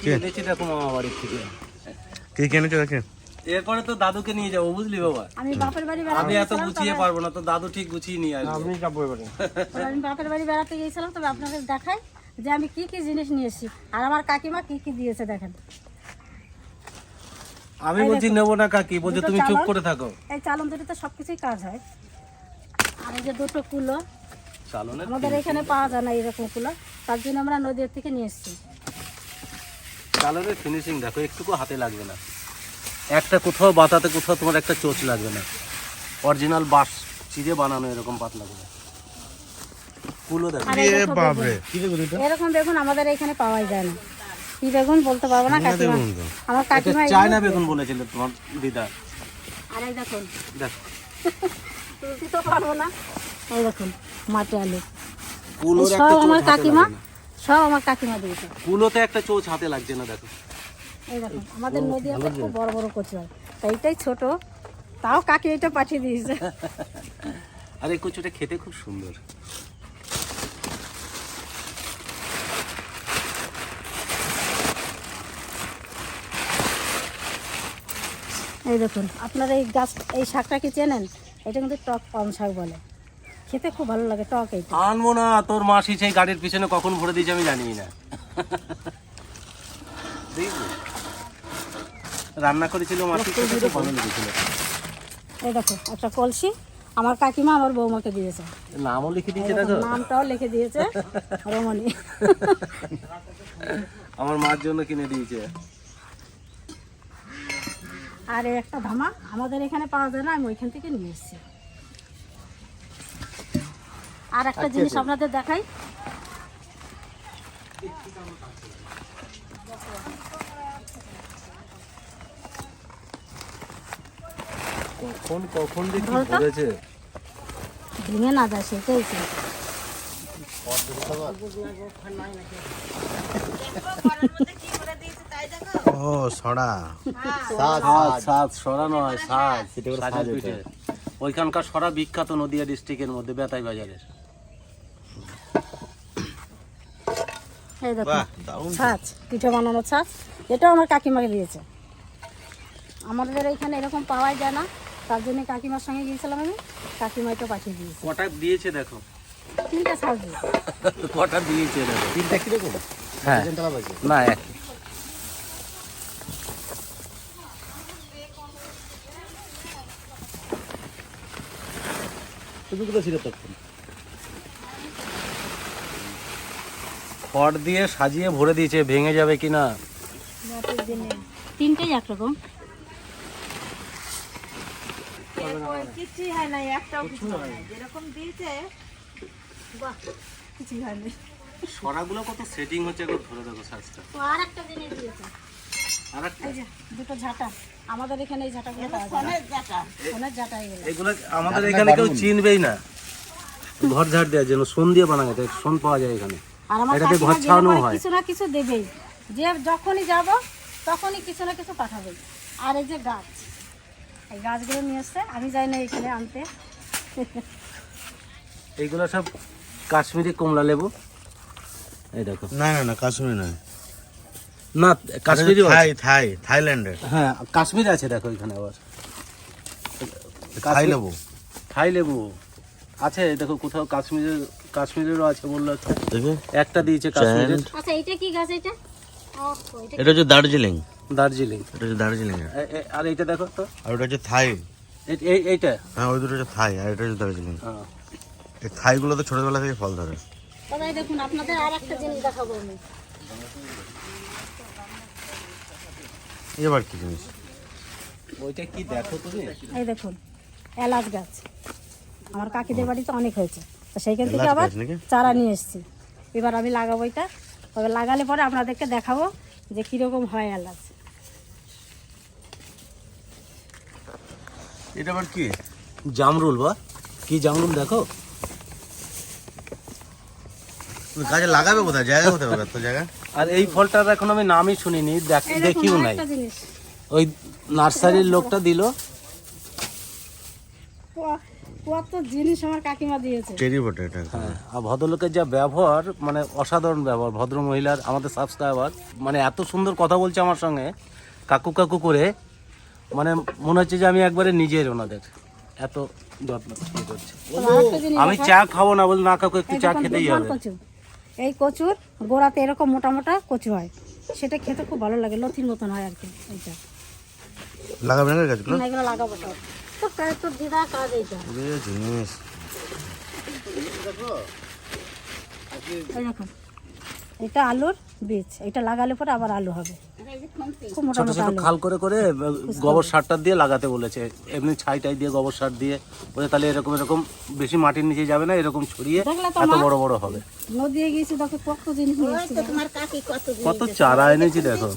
কি? এনেছি দেখো মামা বাড়ির থেকে। কি কিনেছো দেখে? এরপরে তো দাদুকে নিয়ে যাব বুঝলি বাবা? আমি বাপের বাড়ি আমি এত গুছিয়ে পারব না তো দাদু ঠিক গুছিয়ে নিয়ে আসবে। আমি যাব এবারে। আমি বাপের বাড়ি বেড়াতে গিয়েছিলাম তবে আপনাদের দেখাই যে আমি কি কি জিনিস নিয়ে এসেছি। আর আমার কাকিমা কি কি দিয়েছে দেখেন। আমি বলছি নেব না কাকি বলছে তুমি চুপ করে থাকো। এই চালন দুটিতে সব কিছুই কাজ হয়। আর এই যে দুটো কুলো আমাদের এখানে পাওয়া যায় না এরকম কুলো তার জন্য আমরা নদীর থেকে নিয়ে এসেছি। চালের ফিনিশিং দেখো একটুকু হাতে লাগবে না। একটা কোথাও বাতাতে কোথাও তোমার একটা চোচ লাগবে না। অরিজিনাল বাঁশ চিড়ে বানানো এরকম পাতলা করে। কুলো দেখো। এরকম বেগুন আমাদের এখানে পাওয়াই যায় না। কি বেগুন বলতে পারব না কাকিমা। আমার কাকিমা চায়না বেগুন বলেছিল তোমার দিদা। আর দেখুন। দেখো। তুলতে তো পারব না। এই দেখুন মাটি আলু। সব আমার কাকিমা। লাগবে না। সব আমার কাকিমা দিয়েছে। কুলোতে একটা চোচ হাতে লাগছে না দেখো। এই দেখুন আমাদের নদী আছে খুব বড় বড় কচু হয়। তা এইটাই ছোট তাও কাকি এটা পাঠিয়ে দিয়েছে। আর এই কচুটা খেতে খুব সুন্দর। এই দেখুন আপনারা এই গাছ এই শাকটা কি চেনেন? এটা কিন্তু টক পাম শাক বলে। খেতে খুব ভালো লাগে টক এইটা। আনব না তোর মাসি সেই গাড়ির পিছনে কখন ভরে দিয়েছে আমি জানি না। রান্না করেছিল মাসি খুব ভালো লেগেছিল। এই দেখো একটা কলসি আমার কাকিমা আমার বৌমাকে দিয়েছে। নামও লিখে দিয়েছে দেখো, দেখো। নামটাও লিখে দিয়েছে রমণী। আমার মার জন্য কিনে দিয়েছে। আর একটা ধামা আমাদের এখানে পাওয়া যায় না আমি ওইখান থেকে নিয়ে এসেছি। আর একটা জিনিস আপনাদের দেখাই। কখন কখন যে কি করেছে? ভেঙে না যায় সেটাই তো। ও সড়া সাজ সাজ সরা নয় পিঠে। ওইখানকার সরা বিখ্যাত নদিয়া ডিস্ট্রিক্টের মধ্যে বেতাই বাজারের। এই দেখো। ছাঁচ পিঠে বানানো ছাঁচ। এটাও আমার কাকিমাকে দিয়েছে। আমাদের এখানে এরকম পাওয়াই যায় না। তার জন্য কাকিমার সঙ্গে গিয়েছিলাম আমি। কাকিমা এটা পাঠিয়ে দিয়েছে। কটা দিয়েছে দেখো? তিনটা ছাঁচ দিয়েছে। কটা দিয়েছে দেখো? তিনটা কীরকম? হ্যাঁ। না এক। তুমি কোথায় ছিল তখন? খড় দিয়ে সাজিয়ে ভরে দিয়েছে ভেঙে যাবে কিনা? রাতের দিনে। তিনটেই একরকম। কিছুই হয় না একটাও কিছু হয় যেরকম দিয়েছে বাহ কিছুই হয়নি সরাগুলো কত সেটিং হচ্ছে একবার ধরে দেখো সাজটা। আর একটা জিনিস দিয়েছে। আর একটা? দুটো ঝাঁটা। আমাদের এখানে এই ঝাঁটাগুলো পাওয়া যায় না। ফোনের ঝাঁটা। এগুলো এগুলো আমাদের এখানে কেউ চিনবেই না। ঘর ঝাড় দেওয়ার জন্য সোন দিয়ে বানা গেছে সোন পাওয়া যায় এখানে। আর আমার এটাতে ঘর হয়। কিছু না কিছু দেবেই যে যখনই যাব তখনই কিছু না কিছু পাঠাবে। আর এই যে গাছ এই গাছগুলো নিয়ে এসছে আমি যাই না এখানে আনতে। এইগুলো সব কাশ্মীরি কমলা লেবু? এই দেখো। না না না কাশ্মীর নয়। না কাশ্মীরি থাই থাই থাইল্যান্ডের। হ্যাঁ কাশ্মীর আছে দেখো এখানে আবার। থাই লেবু। থাই লেবু আছে দেখো কোথাও কাশ্মীরের কাশ্মীরেরও আছে বলল তো। একটা দিয়েছে কাশ্মীরের। আচ্ছা এটা কি গাছ এটা এটা এটা হচ্ছে দার্জিলিং। দার্জিলিং। এটা হচ্ছে দার্জিলিং আর এইটা দেখো তো। আর ওটা হচ্ছে থাই। এই- এই- এইটা? হ্যাঁ ওই দুটো হচ্ছে থাই আর এটা হচ্ছে দার্জিলিং। হ্যাঁ। এই থাইগুলো তো ছোটবেলা থেকে ফল ধরে। তবে দেখুন আপনাদের আর একটা জিনিস দেখাবো আমি। এবার কি জিনিস? ওইটা কি দেখো তুমি? এই দেখুন এলাচ গাছ। আমার কাকিদের বাড়িতে অনেক হয়েছে। তো সেইখান থেকে আবার চারা নিয়ে এসেছি। এবার আমি লাগাবো এটা। তবে লাগালে পরে আপনাদেরকে দেখাবো যে কীরকম হয় এলাচ এটা আবার কি? জামরুল বা? কি জামরুল দেখো? গাছে লাগাবে কোথায়? জায়গা কোথায় পাবে এত জায়গা? আর এই ফলটার এখন আমি নামই শুনিনি দেখিও নাই। ওই নার্সারির লোকটা দিল। কত জিনিস আমার কাকিমা দিয়েছে। চেরি এটা। হ্যাঁ আর ভদ্রলোকের যা ব্যবহার মানে অসাধারণ ব্যবহার ভদ্র মহিলার আমাদের সাবস্ক্রাইবার মানে এত সুন্দর কথা বলছে আমার সঙ্গে কাকু কাকু করে মানে মনে হচ্ছে যে আমি একবারে নিজের ওনাদের। এত যত্ন করছে। আমি চা খাব না বলে না কাকু একটু চা খেতেই হবে। এই কচুর গোড়াতে এরকম মোটা মোটা কচু হয়। সেটা খেতে খুব ভালো লাগে লতির মতন হয় আর কি এইটা। লাগাবে গাছগুলো? এগুলো লাগাবো সব। তোর দিদা কাজ এইটা জিনিস এই এটা আলুর বীজ। এটা লাগালে পরে আবার আলু হবে। ছোট ছোট খাল করে করে গোবর সারটা দিয়ে লাগাতে বলেছে। এমনি ছাই টাই দিয়ে গোবর সার দিয়ে বলে তাহলে এরকম এরকম বেশি মাটির নিচে যাবে না এরকম ছড়িয়ে এত বড় বড় হবে। নদী গিয়েছি দেখো কত জিনিস কত চারা এনেছি দেখো।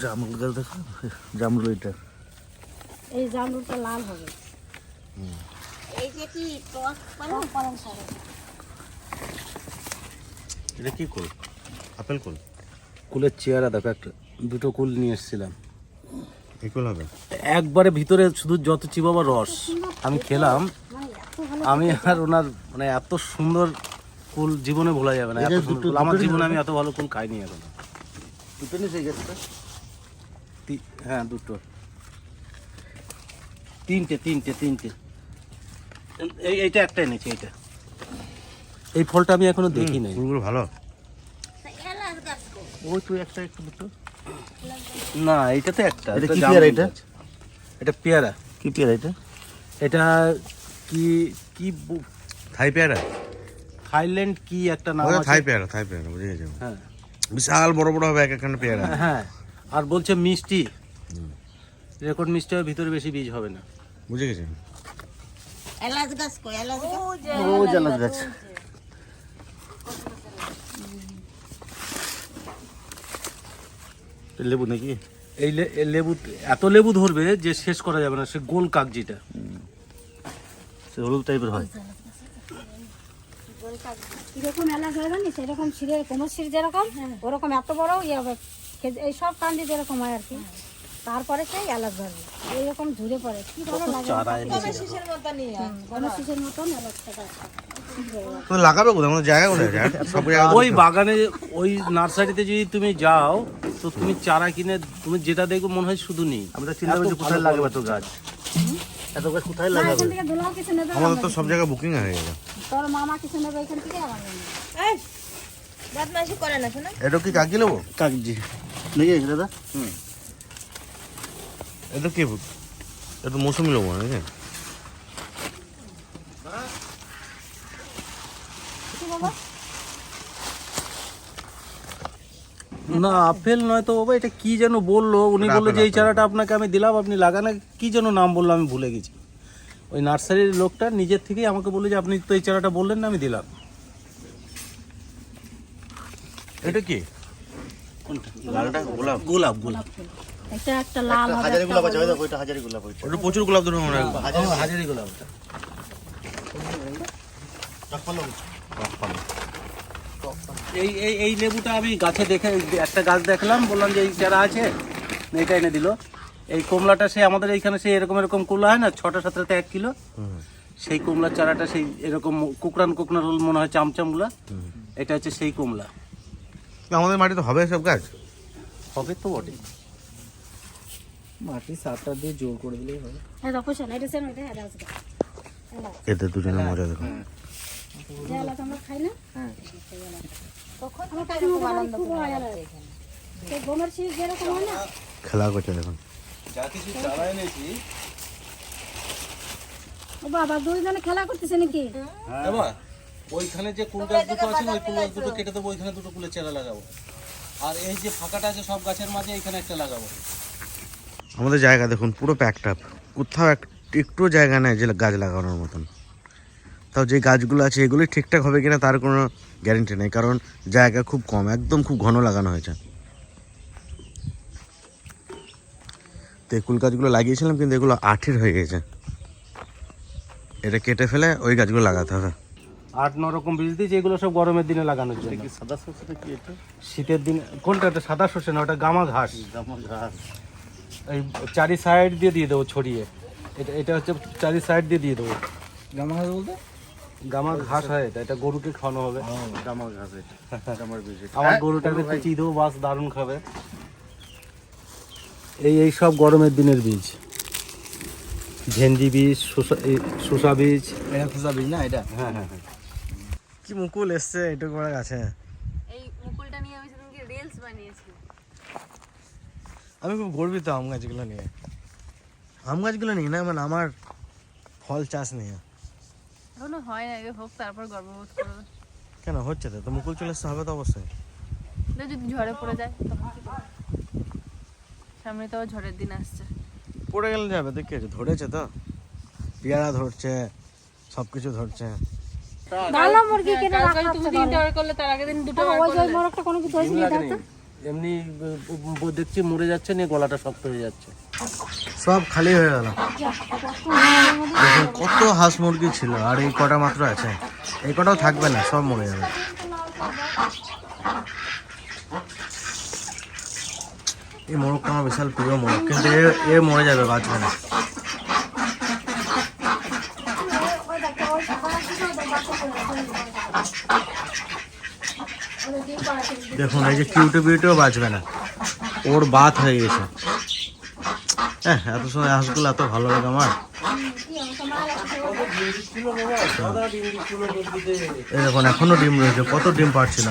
জামরুল গাছ দেখো? জামরুল এটা। এই জামরুলটা লাল হবে। পালং? শাক। এটা কি কুল? আপেল কুল? কুলের চেয়ারা দেখো একটা দুটো কুল নিয়ে এসেছিলাম। এই হবে? একবারে ভিতরে শুধু যত চিবাবার রস আমি খেলাম। আমি আর ওনার মানে এত সুন্দর কুল জীবনে ভোলা যাবে না। এত সুন্দর আমার জীবনে আমি এত ভালো কুল খাইনি এখন। দুটো এই গাছটা তি- হ্যাঁ দুটো। তিনটে তিনটে তিনটে। এই এইটা একটা এনেছি এইটা। এই ফলটা আমি এখনও দেখি নাই। ফুলগুলো ভালো। ওই তুই একটা একটু দুটো। না এটা তো একটা এটা কি পেয়ারা এটা? এটা পেয়ারা। কি পেয়ারা এটা? এটা কি কি বু- থাই পেয়ারা? থাইল্যান্ড কি একটা নাম আছে? থাই পেয়ারা থাই পেয়ারা বুঝে গেছি হ্যাঁ। বিশাল বড় বড় হবে এক একখানা পেয়ারা। হ্যাঁ। আর বলছে মিষ্টি। রেকর্ড মিষ্টি হবে ভিতরে বেশি বীজ হবে না। বুঝে গেছি। আমি। এলাচ গাছ কই? এলাচ গাছ? ও জালাদ গাছ। লেবু নাকি? এই লে- লেবু এত লেবু ধরবে যে শেষ করা যাবে না সে গোল কাগজিটা সে হলুদ টাইপের হয়। কীরকম এলাচ হয় জানিস? এরকম শিরের কোমর শির যেরকম ওরকম এত বড় ইয়ে হবে। এই সব কান্দি যেরকম হয় আর কি। তারপরে সেই এলাচ ধরবে। এইরকম ঝুড়ে পড়ে। কি ভালো লাগে মতো মতন এলাচটা লাগাবে কোথায়? আমাদের জায়গা কোথায়? সব জায়গা ওই বাগানে ওই নার্সারিতে যদি তুমি যাও তো তুমি চারা কিনে তুমি যেটা দেখবে মনে হয় শুধু নেই। আমরা চিন্তা করছি কোথায় লাগাবে তো গাছ? এত গাছ কোথায় লাগাবে? আমাদের তো সব জায়গায় বুকিং হয়ে গেছে। তোর মামা কিছু নেবে এখান থেকে আমার এই করে না শোনা এটা কি কাকি নেব নাকি দাদা। হুম। এটা কি এটা মৌসুমি নেব নাকি না আপেল নয় তো বাবা এটা কি যেন বলল? উনি বলল যে এই চারাটা আপনাকে আমি দিলাম আপনি লাগান কি যেন নাম বলল আমি ভুলে গেছি। ওই নার্সারির লোকটা নিজের থেকেই আমাকে বলল যে আপনি তো এই চারাটা বললেন না আমি দিলাম। এটা কি? লালটা? গোলাপ। গোলাপ গোলাপ। এটা একটা লাল হাজারি গোলাপ আছে ওইটা হাজারি গোলাপ ওইটা ওটা প্রচুর গোলাপ ধরে মনে হয়। হাজারি গোলাপটা এই এই এই লেবুটা আমি গাছে দেখে একটা গাছ দেখলাম বললাম যে এই চারা আছে এটা এনে দিল। এই কমলাটা সে আমাদের এইখানে সেই এরকম এরকম কমলা হয় না ছটা সাতটাতে এক কিলো। সেই কমলার চারাটা সেই এরকম কুকরান কুকরান রোল মনে হয় চামচামগুলা। এটা হচ্ছে সেই কমলা। আমাদের মাটিতে হবে সব গাছ হবে তো বটে মাটি সারটা দিয়ে জোর করে দিলেই হবে। এই দেখো শোন এটা এটা এতে দুজনে মজা দেখো। যে এলাচ আমরা খাই না? আমার কাকিমা বাড়ি খুব হয় সেই গমের শীষ যেরকম হয় না? খেলা করছে দেখুন। যা কিছু চারা এনেছি। ও বাবা দুইজনে খেলা করতেছে নাকি? এবার? ওইখানে যে কুল গাছ দুটো আছে ওই কুল গাছ দুটো কেটে দেবো ওইখানে দুটো কুলের চারা লাগাবো। আর এই যে ফাঁকাটা আছে সব গাছের মাঝে এখানে একটা লাগাবো। আমাদের জায়গা দেখুন পুরো প্যাকড আপ কোথাও এক একটু জায়গা নেই যে গাছ লাগানোর মতন। তাও যে গাছগুলো আছে এগুলি ঠিকঠাক হবে কিনা তার কোনো গ্যারেন্টি নেই কারণ জায়গা খুব কম একদম খুব ঘন লাগানো হয়েছে। তো এই কুল গাছগুলো লাগিয়েছিলাম কিন্তু এগুলো আঠের হয়ে গেছে। এটা কেটে ফেলে ওই গাছগুলো লাগাতে হবে। আট ন রকম বীজ দিয়েছি এগুলো সব গরমের দিনে লাগানোর জন্য। সাদা সরষেটা কি এটা? শীতের দিনে কোনটা এটা? সাদা শস্য না ওটা গামা ঘাস। জামা ঘাস। এই চারি সাইড দিয়ে দিয়ে দেবো ছড়িয়ে। এটা এটা হচ্ছে চারি সাইড দিয়ে দিয়ে দেবো। গামা ঘাস বলতে? গামা ঘাস হয় এটা এটা গরুকে খাওয়ানো হবে। জামার ঘাস এটা জামার বীজ। আমার গরুটাকে পেঁচিয়ে দেবো বাস দারুণ খাবে। এই এই সব গরমের দিনের বীজ। ভেন্ডি বীজ শসা এই শসা বীজ। এটা খোসা বীজ না এটা? হ্যাঁ হ্যাঁ হ্যাঁ। কি মুকুল এসছে? এটুকু বড় গাছে এই মুকুলটা নিয়ে আমি সেদিনকে রিলস বানিয়েছি। আমি খুব গর্বিত আম গাছগুলো নিয়ে। আম গাছগুলো নিয়ে না মানে আমার ফল চাষ নিয়ে। এখনও হয় না হোক তারপর গর্ববোধ করব। কেন? হচ্ছে তো মুকুল চলে আসতে হবে তো অবশ্যই। যদি ঝড়ে পড়ে যায় তখন কি সামনে তো ঝড়ের দিন আসছে। পড়ে গেলে যাবে দেখি ধরেছে তো। পেয়ারা ধরছে সব কিছু ধরছে। ভালো মুরগি কিনে রাখা তুমি তিনটে বার করলে তার আগের দিন দুটো ওই মোরগটা কোনো কিছু এমনি দেখছি মরে যাচ্ছে নিয়ে গলাটা শক্ত হয়ে যাচ্ছে। সব খালি হয়ে গেল। দেখুন কত হাঁস মুরগি ছিল আর এই কটা মাত্র আছে। এই কটাও থাকবে না সব মরে যাবে। এই মোরগটা আমার বিশাল প্রিয় মোরগ কিন্তু এ এ মরে যাবে বাঁচবে না দেখুন, এই যে কিউটি বিউটিও বাঁচবে না। ওর বাত হয়ে গেছে। হ্যাঁ এত সময় হাঁসগুলো এত ভালো লাগে আমার। এই দেখুন, এখনও ডিম রয়েছে, কত ডিম পারছিল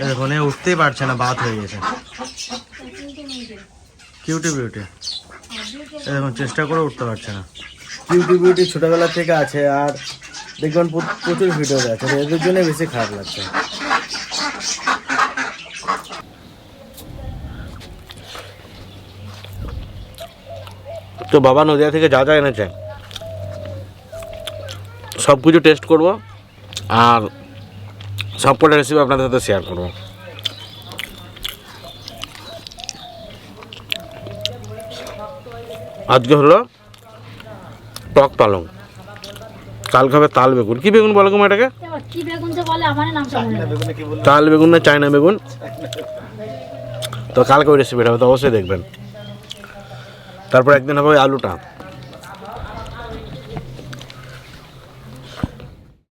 এই দেখুন, এ উঠতেই পারছে না, বাত হয়ে গেছে। Cutie beauty. দেখুন, চেষ্টা করে উঠতে পারছে না। কিউটি বিউটি ছোটবেলা থেকে আছে, আর দেখবেন প্র- প্রচুর ভিডিও আছে এদের জন্য বেশি খারাপ লাগছে। তো বাবা নদিয়া থেকে যা যা এনেছে সব কিছু টেস্ট করব আর সব কটা রেসিপি আপনাদের সাথে শেয়ার করব। আজকে হলো টক পালং। কাল খাবে তাল বেগুন। কি বেগুন বলো তোমার এটাকে? কি বেগুন যে বলে আমার নামটা নেই। তাল বেগুন না চায়না বেগুন? তো কালকে ওই রেসিপিটা হবে তো অবশ্যই দেখবেন। তারপর একদিন হবে ওই আলুটা।